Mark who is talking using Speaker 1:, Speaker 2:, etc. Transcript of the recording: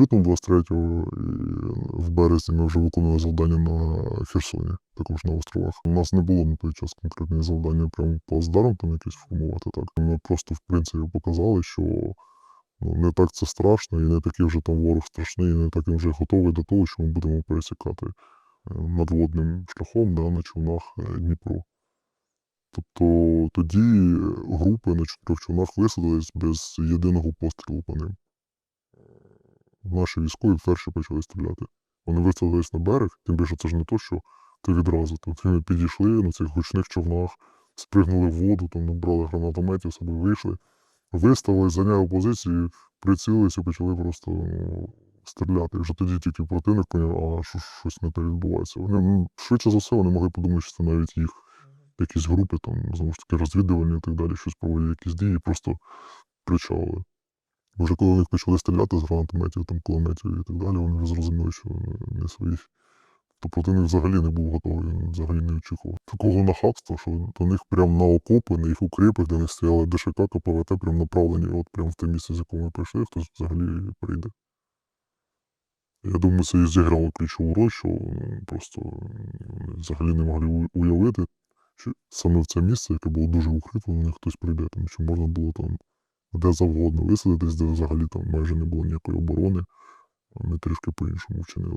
Speaker 1: лютому 23-го і в березні ми вже виконували завдання на Херсоні, також на островах. У нас не було на той час конкретних завдання прямо по здарам там якісь формувати. Так ми просто в принципі показали, що ну, не так це страшно, і не такий вже там ворог страшний, і не так він вже готовий до того, що ми будемо пересікати е, надводним шляхом да, на човнах е, Дніпро. Тобто тоді групи на чотирьох човнах висадились без єдиного пострілу по ним. Наші військові перші почали стріляти. Вони висадились на берег, тим більше це ж не то, що ти відразу. Тобто вони підійшли на цих гучних човнах, спригнули в воду, там набрали гранатометів, собі вийшли, виставили, зайняли позиції, прицілилися і почали просто ну, стріляти. Вже тоді тільки противник поняв, а що щось не те відбувається. Вони ну, швидше за все вони могли подумати, що це навіть їх якісь групи, там, знову ж таки, розвідувальні і так далі, щось проводять якісь дії, просто кричали. Вже коли вони почали стріляти з гранатометів, там, кулеметів і так далі, вони вже зрозуміли, що не своїх. То противник взагалі не був готовий, взагалі не очікував. Такого нахабства, що до них прямо на окопи, на їх укріпи, де не стояли ДШК, КПВТ, прям направлені, от прямо в те місце, з якого ми прийшли, хтось взагалі прийде. Я думаю, це і зіграло ключову роль, що просто взагалі не могли уявити, що саме в це місце, яке було дуже укріплено, хтось прийде, там, що можна було там де завгодно висадитись, де взагалі там майже не було ніякої оборони. Ми трішки по-іншому вчинили.